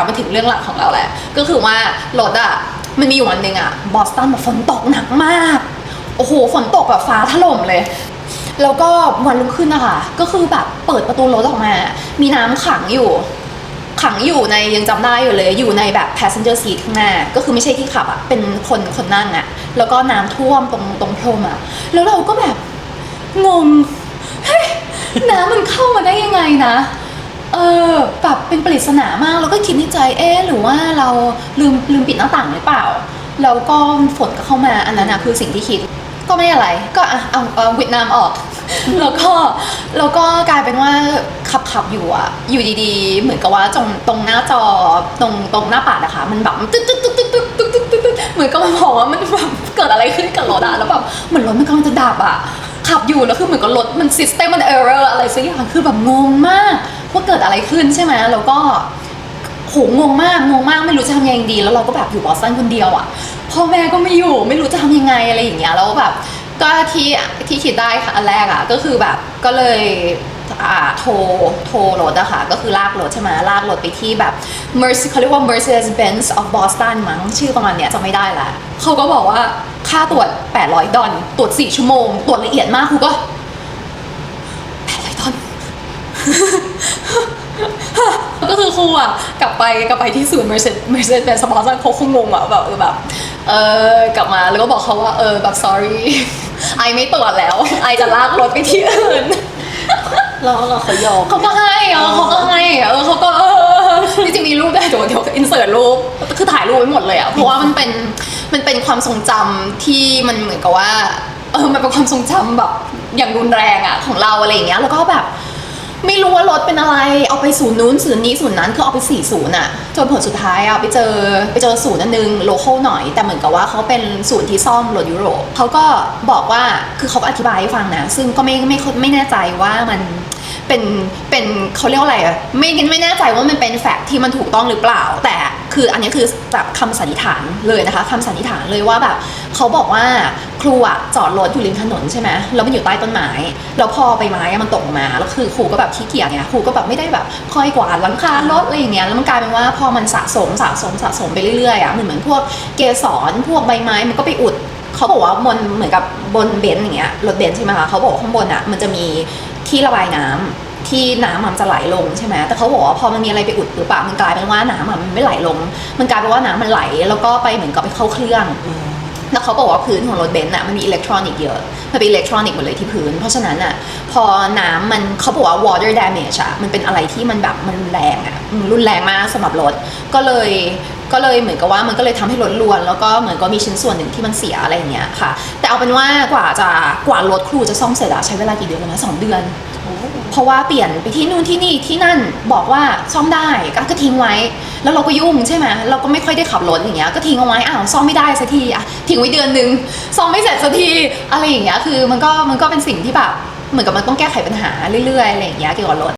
ลับมาถึงเรื่องหลักของเราแหละ ก็คือว่ารถอะมันมีอยู่วันหนึ่งอะบอสตันแบบฝนตกหนักมาก โอ้โห ฝนตกแบบฟ้าถล่มเลย แล้วก็วันรุ่งขึ้นนะคะก็คือแบบเปิดประตูรถออกมา มีน้ำขังอยู่ ขังอยู่ในยังจำได้อยู่เลย อยู่ในแบบ passenger seat ข้างหน้า ก็คือไม่ใช่ที่ขับอะเป็นคนคนนั่งอะแล้วก็น้ำท่วมตรงตรงพรมอะแล้วเราก็แบบงงเฮ้ยน้ำมันเข้ามาได้ยังไงนะ เออแบบเป็นปริศนามากแล้วก็คิดในใจเอ๊ะหรือว่าเราลืมลืมปิดหน้าต่างหรือเปล่า แล้วก็ฝนก็เข้ามาอันนั้นนะคือสิ่งที่คิด ก็ไม่อะไร ก็อะเอาเอาวิดนามออก แล้วก็แล้วก็กลายเป็นว่าขับขับอยู่อะอยู่ดีๆ เหมือนกับว่าตรงตรงหน้าจอตรงตรงหน้าปัดอะค่ะมันแบบตึ๊ดตึ๊ดตึ๊ดตึ๊ดตึ๊ดตึ๊ดตึ๊ดตึ๊ดตึ๊ดเหมือนกับมันบอกว่ามันแบบเกิดอะไรขึ้นกับรถอะแล้วแบบเหมือนรถมันกำลังจะดับอะขับอยู่แล้วคือเหมือนกับรถมันซิสเต็มมันเออร์อะไรสักอย่างคือแบบงงมาก ว่าเกิดอะไรขึ้นใช่ไหมแล้วก็โหงงมากงงมากไม่รู้จะทำยังไงดี แล้วเราก็แบบอยู่บอสตันคนเดียวอะพ่อแม่ก็ไม่อยู่ไม่รู้จะทำยังไงอะไรอย่างเงี้ยแล้วแบบก็ที่ที่คิดได้ค่ะอันแรกอะก็คือแบบก็เลยโทรโทรรถอะค่ะ ก็คือลากรถใช่ไหมลากรถไปที่แบบ Mercy เขาเรียกว่า Mercedes Benz of Boston มั้งชื่อประมาณเนี้ยจะไม่ได้ละเขาก็บอกว่าค่าตรวจ 800 ดอลตรวจ 4 ชั่วโมง ตรวจละเอียดมากครูก็ ก็คือครูอะกลับไปกลับไปที่ศูนย์ Mercedes Mercedes Benz สปอนเซอร์เขาคงงงอะแบบเออแบบเออกลับมาแล้วก็บอกเขาว่าเออแบบ sorry ไอไม่ตรวจแล้วไอจะลากรถไปที่อื่นเราเราเขายอมเขาก็ให้เออเขาก็ให้เออเขาก็เออจริงๆมีรูปได้วยเดี๋ยวเดี๋ยวอินเสิร์ตรูปคือถ่ายรูปไว้หมดเลยอะเพราะว่ามันเป็นมันเป็นความทรงจำที่มันเหมือนกับว่าเออมันเป็นความทรงจำแบบอย่างรุนแรงอะของเราอะไรอย่างเงี้ยแล้วก็แบบ ไม่รู้ว่ารถเป็นอะไร เอาไปศูนย์นู้นศูนย์นี้ศูนย์นั้นคือเอาไปสี่ศูนย์อะจนผลสุดท้ายอะไปเจอไปเจอศูนย์อันนึงโลเคอลหน่อย แต่เหมือนกับว่าเขาเป็นศูนย์ที่ซ่อมรถยุโรปเขาก็บอกว่าคือเขาอธิบายให้ฟังนะ ซึ่งก็ไม่ไม่ไม่แน่ใจว่ามันเป็นเป็นเขาเรียกว่าอะไรอะไม่ไม่แน่ใจว่ามันเป็นแฟกต์ที่มันถูกต้องหรือเปล่า แต่ คืออันนี้คือแบบคำสันนิษฐานเลยนะคะคำสันนิษฐานเลยว่าแบบเขาบอกว่าครูอะจอดรถอยู่ริมถนนใช่ไหมแล้วมันอยู่ใต้ต้นไม้แล้วพอใบไม้อะมันตกมาแล้วคือครูก็แบบขี้เกียจเนี่ยครูก็แบบไม่ได้แบบคอยกวาดหลังคารถอะไรอย่างเงี้ยแล้วมันกลายเป็นว่าพอมันสะสมสะสมสะสมไปเรื่อยๆอะเหมือนเหมือนพวกเกสรพวกใบไม้มันก็ไปอุดเขาบอกว่าบนเหมือนกับบนเบนซ์อย่างเงี้ยรถเบนซ์ใช่ไหมคะเขาบอกข้างบนอะมันจะมีที่ระบายน้ำ ที่น้ำมันจะไหลลงใช่ไหมแต่เขาบอกว่าพอมันมีอะไรไปอุดหรือเปล่ามันกลายเป็นว่าน้ำอะมันไม่ไหลลง มันกลายเป็นว่าน้ำมันไหล แล้วก็ไปเหมือนกับไปเข้าเครื่องแล้วเขาบอกว่าพื้นของรถเบนซ์อะมันมีอิเล็กทรอนิกส์เยอะ มันเป็นอิเล็กทรอนิกส์หมดเลยที่พื้น เพราะฉะนั้นอะพอน้ำมันเขาบอกว่า water damage อะมันเป็นอะไรที่มันแบบมันรุนแรงอะมันรุนแรงมากสำหรับรถ ก็เลย ก็เลยเหมือนกับว่ามันก็เลยทำให้รถรวน แล้วก็เหมือนก็มีชิ้นส่วนหนึ่งที่มันเสียอะไรอย่างเงี้ยค่ะ แต่เอาเป็นว่ากว่าจะกว่ารถครูจะซ่อมเสร็จอะใช้เวลากี่เดือนนะสองเดือนเพราะว่าเปลี่ยนไปที่นู่นที่นี่ที่นั่นบอกว่าซ่อมได้ก็ก็ทิ้งไว้ แล้วเราก็ยุ่งใช่ไหมเราก็ไม่ค่อยได้ขับรถอย่างเงี้ยก็ทิ้งเอาไว้อ้าวซ่อมไม่ได้สักทีอะทิ้งไว้เดือนนึงซ่อมไม่เสร็จสักทีอะไรอย่างเงี้ยคือมันก็มันก็เป็นสิ่งที่แบบเหมือนกับมันต้องแก้ไขปัญหาเรื่อยๆอะไรอย่างเงี้ยเกี่ยวกับรถ